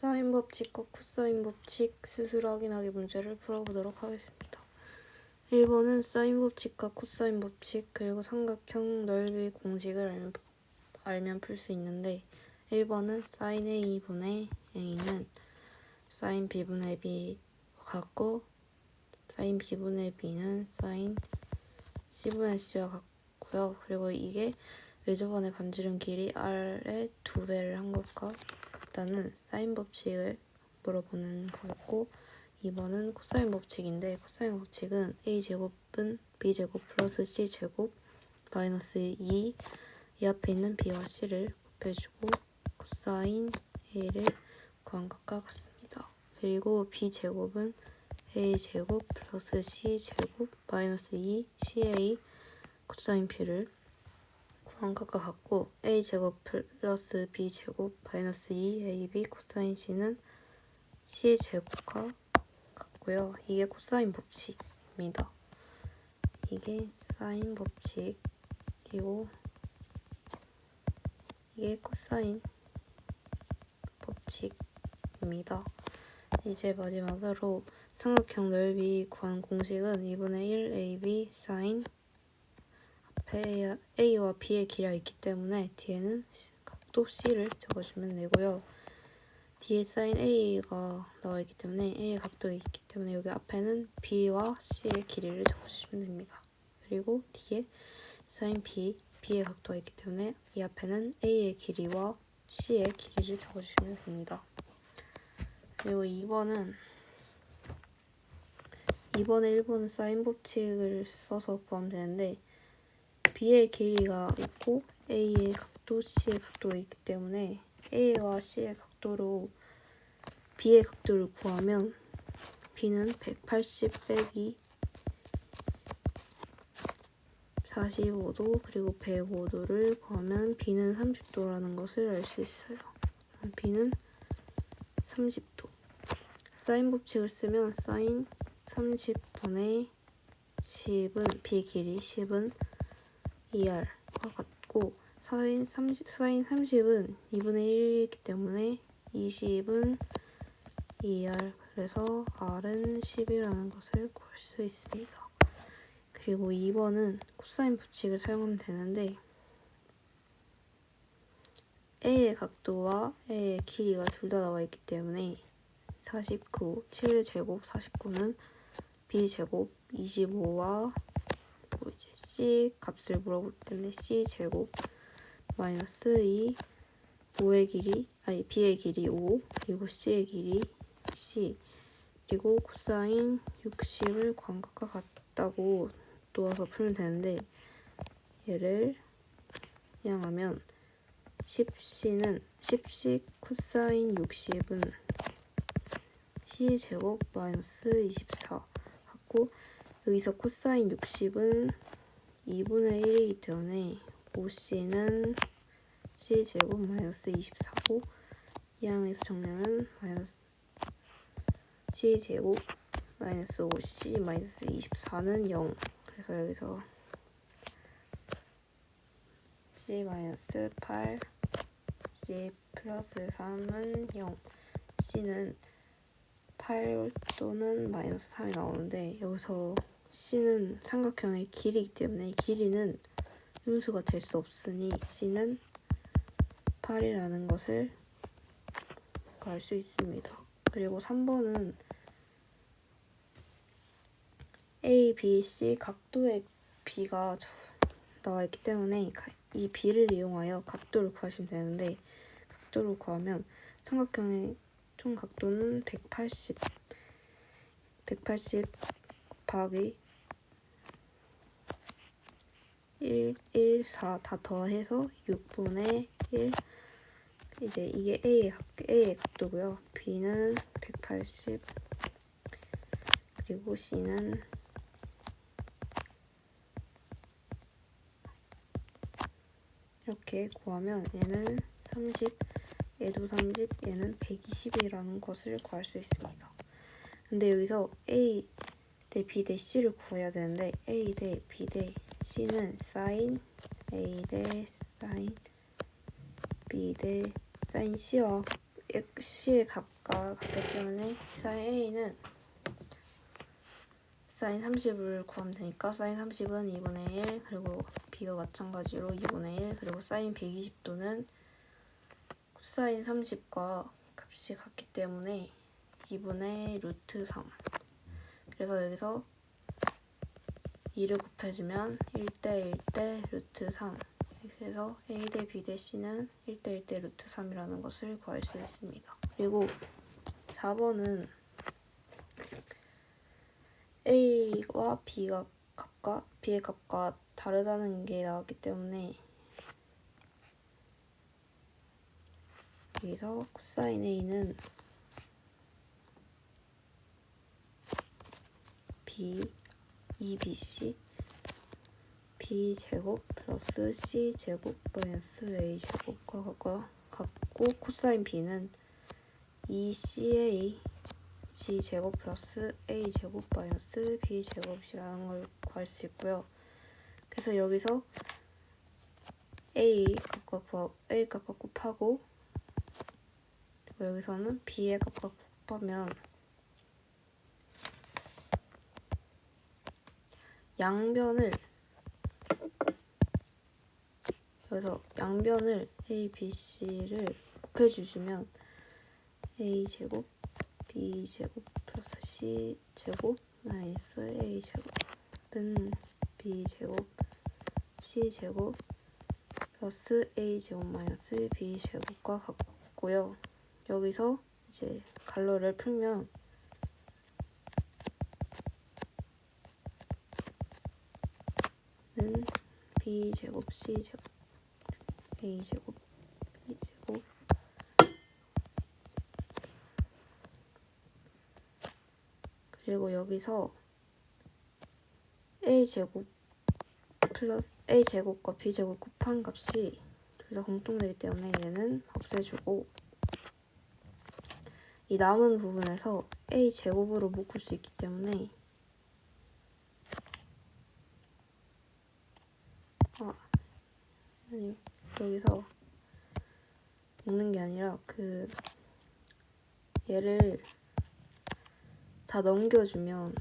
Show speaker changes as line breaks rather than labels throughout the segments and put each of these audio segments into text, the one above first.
사인 법칙과 코사인 법칙 스스로 확인하기 문제를 풀어보도록 하겠습니다. 1번은 사인 법칙과 코사인 법칙 그리고 삼각형 넓이 공식을 알면, 알면 풀 수 있는데 1번은 사인 A분의 A는 사인 B분의 B 같고 사인 B분의 B는 사인 C분의 C와 같고요. 그리고 이게 외조번의 반지름 길이 R의 두 배를 한 것과 같다는 사인 법칙을 물어보는 거였고 2번은 코사인 법칙인데 코사인 법칙은 a제곱은 b제곱 플러스 c제곱 마이너스 2 이 앞에 있는 b와 c를 곱해주고 코사인 a를 구한 것과 같습니다. 그리고 b제곱은 a제곱 플러스 c제곱 마이너스 2 ca 코사인 b를 구 한 것과 같고 a제곱 플러스 b제곱 마이너스 2 ab 코사인 c는 c의 제곱과 같고요. 이게 코사인 법칙입니다. 이게 사인 법칙이고 이게 코사인 법칙입니다. 이제 마지막으로 삼각형 넓이 구한 공식은 2분의 1 AB 사인 앞에 A와 B의 길이가 있기 때문에 뒤에는 각도 C를 적어주면 되고요. 뒤에 사인 A가 나와 있기 때문에 A의 각도가 있기 때문에 여기 앞에는 B와 C의 길이를 적어주시면 됩니다. 그리고 뒤에 사인 B, B의 각도가 있기 때문에 이 앞에는 A의 길이와 C의 길이를 적어주시면 됩니다. 그리고 2번은 2번에 1번은 사인 법칙을 써서 구하면 되는데 B의 길이가 있고 A의 각도, C의 각도가 있기 때문에 A와 C의 각도로 B의 각도를 구하면 B는 180 빼기 45도 그리고 105도를 구하면 B는 30도라는 것을 알 수 있어요. B는 30도. 사인 법칙을 쓰면 사인 30분의 10은 B 길이 10은 2R과 같고 사인 30, 사인 30은 2분의 1이기 때문에 20은 2R 그래서 R은 10이라는 것을 구할 수 있습니다. 그리고 2번은 코사인 법칙을 사용하면 되는데 A의 각도와 A의 길이가 둘 다 나와 있기 때문에 49, 7의 제곱 49는 B 제곱 25와 뭐 이제 C 값을 물어볼 텐데 C 제곱 마이너스 2 5의 길이 아니 B의 길이 5 그리고 C의 길이 C. 그리고 코사인 60을 광각과 같다고 놓아서 풀면 되는데 얘를 이항하면 10C는 10C 코사인 60은 C 제곱 마이너스 24 하고 여기서 코사인 60은 2분의 1이기 때문에 5C는 C 제곱 마이너스 24고 이 항에서 정리하면 마이너스 C 제곱 마이너스 5C 마이너스 24는 0 그래서 여기서 C 마이너스 8 C 플러스 3은 0 C는 8 또는 마이너스 3이 나오는데 여기서 C는 삼각형의 길이기 때문에 길이는 음수가 될 수 없으니 C는 8이라는 것을 알 수 있습니다. 그리고 3번은 A, B, C 각도의 B가 나와 있기 때문에 이 B를 이용하여 각도를 구하시면 되는데 각도를 구하면 삼각형의 총 각도는 180 180 곱하기 1, 1, 4 다 더해서 6분의 1 이제 이게 A의, 각, A의 각도고요. B는 180 그리고 C는 이렇게 구하면 얘는 30, 얘도 30, 얘는 120이라는 것을 구할 수 있습니다. 근데 여기서 A 대 B 대 C를 구해야 되는데 A 대 B 대 C는 사인 A 대 사인 B 대 사인 C와 C의 값과 같기 때문에 sin A는 sin 30을 구하면 되니까 sin 30은 2분의 1 그리고 B가 마찬가지로 2분의 1 그리고 sin 120도는 코사인 30과 값이 같기 때문에 2분의 루트 3 그래서 여기서 2를 곱해주면 1대 1대 루트 3 그래서 A 대 B 대 C는 1대 1대 루트 3이라는 것을 구할 수 있습니다. 그리고 4번은 A와 B가 값과 B의 값과 다르다는 게 나왔기 때문에 여기서 코사인 A는 B 2BC B 제곱 플러스 C 제곱 마이너스 A 제곱과 같고, 같고 코사인 B는 2CA G 제곱 플러스 A 제곱 마이너스 B 제곱이라는 걸 구할 수 있고요. 그래서 여기서 A 값과 구하, A 값과 곱하고 여기서는 B의 값과 곱하면 양변을 그래서 양변을 A, B, C를 곱해주시면 A 제곱, B 제곱 플러스 C 제곱 마이너스 A 제곱은 B 제곱, C 제곱 플러스 A 제곱 마이너스 B 제곱과 같고요. 여기서 이제 갈로를 풀면 는 B 제곱 C 제곱 A 제곱 B 제곱 그리고 여기서 A 제곱 플러스 A 제곱과 B 제곱 곱한 값이 둘 다 공통되기 때문에 얘는 없애주고 이 남은 부분에서 A 제곱으로 묶을 수 있기 때문에 아, 아니 여기서 묶는 게 아니라 그 얘를 다 넘겨주면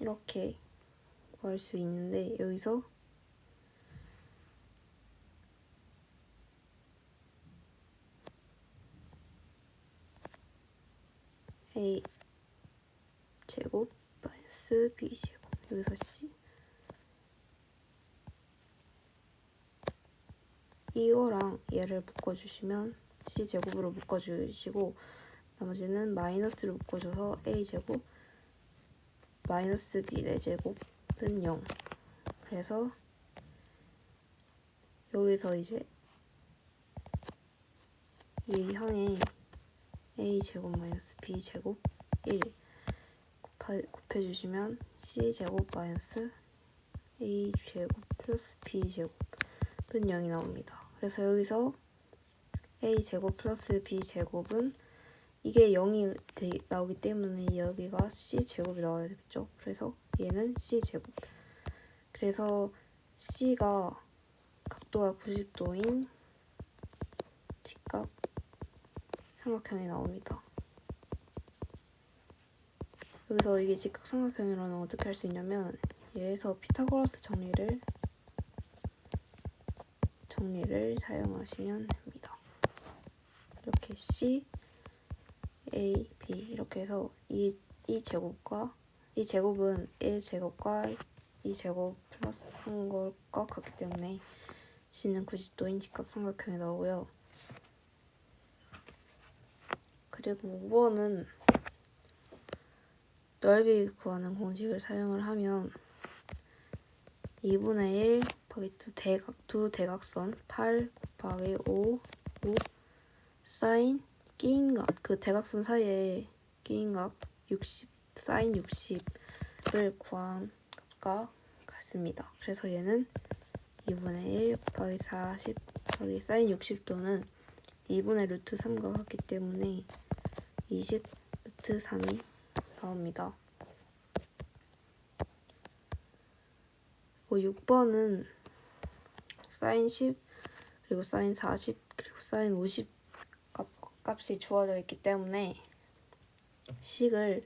이렇게 구할 수 있는데 여기서 2호랑 얘를 묶어주시면 C제곱으로 묶어주시고 나머지는 마이너스를 묶어줘서 A제곱 마이너스 B 4제곱은 0 그래서 여기서 이제 이 형에 A제곱 마이너스 B제곱 1 곱해주시면 C제곱 마이너스 A제곱 플러스 B제곱은 0이 나옵니다. 그래서 여기서 A 제곱 플러스 B 제곱은 이게 0이 되, 나오기 때문에 여기가 C 제곱이 나와야 되겠죠. 그래서 얘는 C 제곱. 그래서 C가 각도가 90도인 직각 삼각형이 나옵니다. 여기서 이게 직각 삼각형이라는 어떻게 할 수 있냐면 얘에서 피타고라스 정리를 정리를 사용하시면 됩니다. 이렇게 C, A, B 이렇게 해서 이, 이 제곱과 이 제곱은 1 제곱과 이 제곱 플러스 한 것과 같기 때문에 C는 90도인 직각 삼각형이 나오고요. 그리고 5번은 넓이 구하는 공식을 사용을 하면 2분의 1 두 대각, 두 대각선 8 곱하기 5, 5 사인 끼인 값, 그 대각선 사이에 끼인 값 60, 사인 60을 구한 값과 같습니다. 그래서 얘는 2분의 1 곱하기 40 곱하기 사인 60도는 2분의 루트 3과 같기 때문에 20 루트 3이 나옵니다. 뭐 6번은 사인 10 그리고 사인 40 그리고 사인 50 값, 값이 주어져 있기 때문에 식을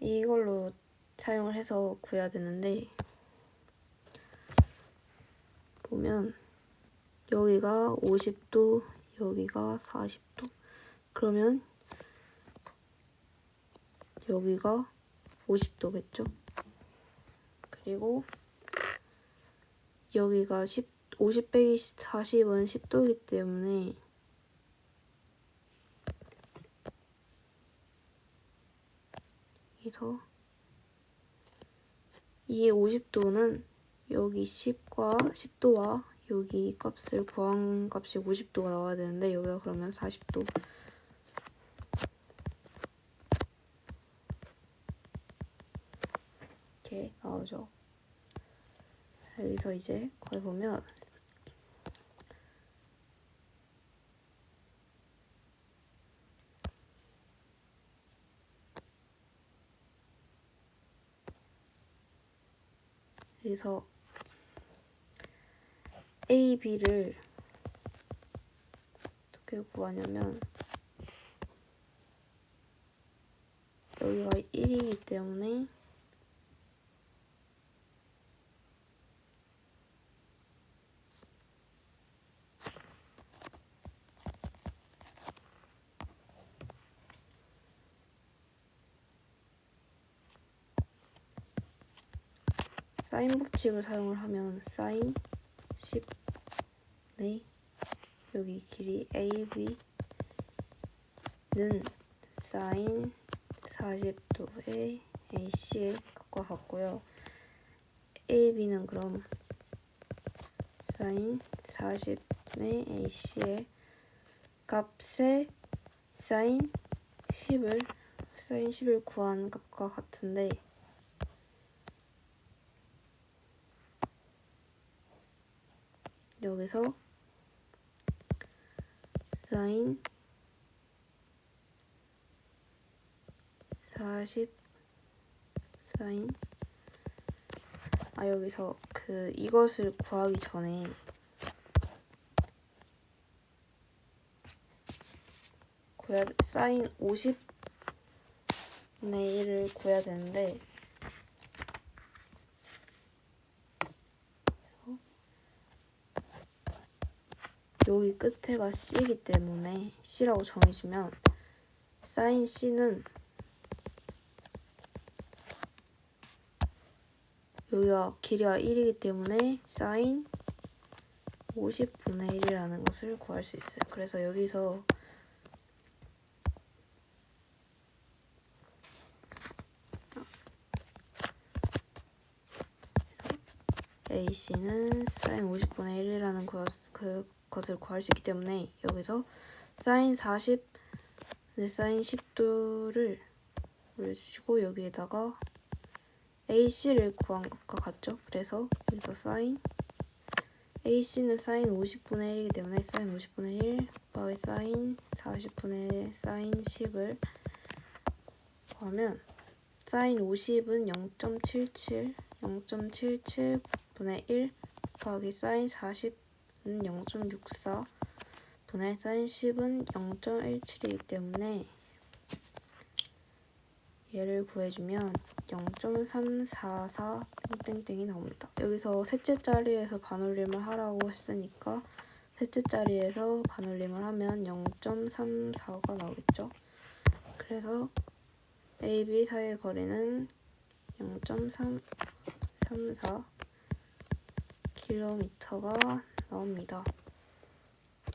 이걸로 사용을 해서 구해야 되는데 보면 여기가 50도 여기가 40도. 그러면 여기가 50도겠죠? 그리고 여기가 10, 50 빼기 40은 10도이기 때문에 여기서 이 50도는 여기 10과 10도와 여기 값을 구한 값이 50도가 나와야 되는데 여기가 그러면 40도 이렇게 나오죠. 여기서 이제 거기 보면 여기서 A, B를 어떻게 구하냐면 여기가 1이기 때문에 사인 법칙을 사용을 하면 사인 10 네. 여기 길이 AB는 사인 40도의 AC의 값과 같고요. AB는 그럼 사인 40의 AC의 값에 사인 10을 사인 10을 구한 값과 같은데 여기서 사인 40 사인. 아 여기서 그 이것을 구하기 전에 구해야 사인 50 분의 1을 구해야 되는데 여기 끝에가 C이기 때문에 C라고 정해주면 사인 C는 여기가 길이가 1이기 때문에 사인 50분의 1이라는 것을 구할 수 있어요. 그래서 여기서 AC는 사인 50분의 1이라는 것, 그 것을 구할 수 있기 때문에 여기서 사인 40, 네, 사인 10도를 올려주시고 여기에다가 AC를 구한 것과 같죠? 그래서 여기서 사인 AC는 사인 50분의 1이기 때문에 사인 50분의 1 곱하기 사인 40분의 1 사인 10을 구하면 사인 50은 0.77 0.77분의 1 곱하기 사인 40은 0.64 분의 사인 10은 0.17이기 때문에 얘를 구해주면 0.344 땡땡땡이 나옵니다. 여기서 셋째 자리에서 반올림을 하라고 했으니까 셋째 자리에서 반올림을 하면 0.34가 나오겠죠. 그래서 A, B 사이의 거리는 0.334 킬로미터가 나옵니다.